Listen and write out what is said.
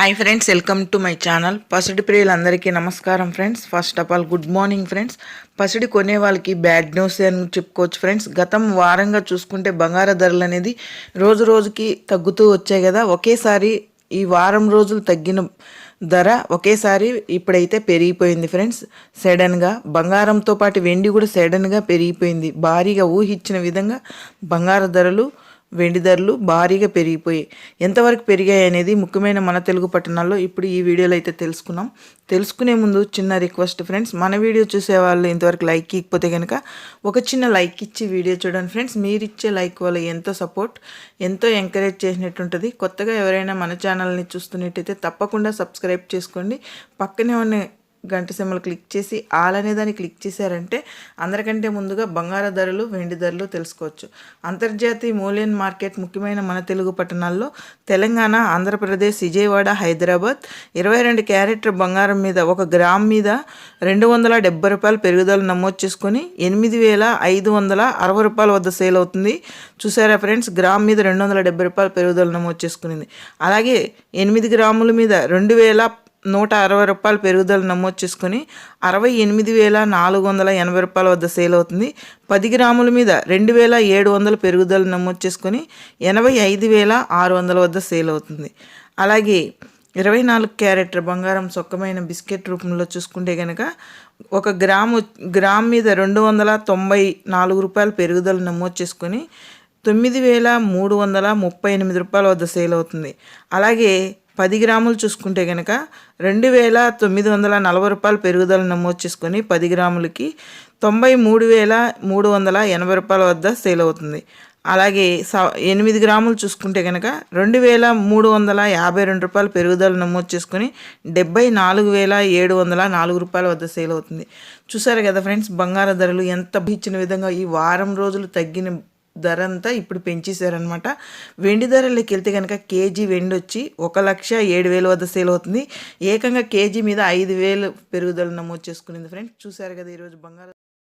Hi friends welcome to my channel పసిడి ప్రియులందరికీ నమస్కారం friends first of all good morning friends పసిడి కొనే వాళ్ళకి బ్యాడ్ న్యూస్ అని చెప్పుకోవచ్చు ఫ్రెండ్స్ గతం వారంగా చూసుకుంటే బంగార ధరలు అనేది రోజు రోజుకి తగ్గుతూ వచ్చాయి కదా. ఒకేసారి ఈ వారం రోజులు తగ్గిన ధర ఒకేసారి ఇప్పుడైతే పెరిగిపోయింది ఫ్రెండ్స్ సడన్గా బంగారంతో పాటు వెండి కూడా సడన్గా పెరిగిపోయింది. భారీగా ఊహించిన విధంగా బంగారు ధరలు వెండి ధరలు భారీగా పెరిగిపోయాయి ఎంతవరకు పెరిగాయి అనేది ముఖ్యమైన మన తెలుగు పట్టణాల్లో ఇప్పుడు ఈ వీడియోలో అయితే తెలుసుకున్నాం. తెలుసుకునే ముందు చిన్న రిక్వెస్ట్ ఫ్రెండ్స్ మన వీడియో చూసే వాళ్ళు ఇంతవరకు లైక్ ఇకపోతే కనుక ఒక చిన్న లైక్ ఇచ్చి వీడియో చూడండి ఫ్రెండ్స్. మీరు ఇచ్చే లైక్ వల్ల ఎంతో సపోర్ట్ ఎంతో ఎంకరేజ్ చేసినట్టు ఉంటుంది. కొత్తగా ఎవరైనా మన ఛానల్ని చూస్తున్నట్టయితే తప్పకుండా సబ్స్క్రైబ్ చేసుకోండి. పక్కనే ఉన్న గంట సెమ్మలు క్లిక్ చేసి ఆల్ అనే దాన్ని క్లిక్ చేశారంటే అందరికంటే ముందుగా బంగార ధరలు వెండి ధరలు తెలుసుకోవచ్చు. అంతర్జాతీయ మూల్యం మార్కెట్ ముఖ్యమైన మన తెలుగు పట్టణాల్లో తెలంగాణ ఆంధ్రప్రదేశ్ విజయవాడ హైదరాబాద్ ఇరవై రెండు క్యారెట్ బంగారం మీద ఒక గ్రామ్ మీద రెండు వందల డెబ్బై రూపాయలు పెరుగుదల నమోదు చేసుకొని ఎనిమిది వేల ఐదు వందల అరవై రూపాయల వద్ద సేల్ అవుతుంది. చూసారా ఫ్రెండ్స్? గ్రామ్ మీద రెండు వందల డెబ్బై రూపాయలు పెరుగుదల నమోదు చేసుకునింది. అలాగే ఎనిమిది గ్రాముల మీద రెండు వేల నూట అరవై రూపాయలు పెరుగుదల నమోదు చేసుకుని అరవై ఎనిమిది వేల నాలుగు వందల ఎనభై రూపాయల వద్ద సేల్ అవుతుంది. పది గ్రాముల మీద రెండు వేల ఏడు వందల పెరుగుదల నమోదు చేసుకుని ఎనభై ఐదు వేల ఆరు వందల వద్ద సేల్ అవుతుంది. అలాగే ఇరవై నాలుగు క్యారెట్ బంగారం సొక్కమైన బిస్కెట్ రూపంలో చూసుకుంటే కనుక ఒక గ్రాము గ్రామ్ మీద రెండు వందల తొంభై నాలుగు రూపాయలు పెరుగుదల నమోదు చేసుకుని తొమ్మిది వేల మూడు వందల ముప్పై ఎనిమిది రూపాయల వద్ద సేల్ అవుతుంది. అలాగే పది గ్రాములు చూసుకుంటే కనుక రెండు వేల తొమ్మిది వందల నలభై రూపాయలు పెరుగుదల నమోదు చేసుకొని పది గ్రాములకి తొంభై మూడు వేల మూడు వందల ఎనభై రూపాయల వద్ద సేల్ అవుతుంది. అలాగే స ఎనిమిది గ్రాములు చూసుకుంటే కనుక రెండు వేల మూడు వందల యాభై రెండు రూపాయలు పెరుగుదల నమోదు చేసుకొని డెబ్బై నాలుగు వేల ఏడు వందల నాలుగు రూపాయల వద్ద సేల్ అవుతుంది. చూసారు కదా ఫ్రెండ్స్ బంగారు ధరలు ఎంత ఇచ్చిన విధంగా ఈ వారం రోజులు తగ్గిన ధర అంతా ఇప్పుడు పెంచేశారనమాట వెండి ధరలోకి వెళ్తే కనుక కేజీ వెండి వచ్చి ఒక లక్ష ఏడు వేల వద్ద సేల్ అవుతుంది. ఏకంగా కేజీ మీద ఐదు వేలు పెరుగుదల నమోదు చేసుకునింది. ఫ్రెండ్స్ చూసారు కదా ఈరోజు బంగారం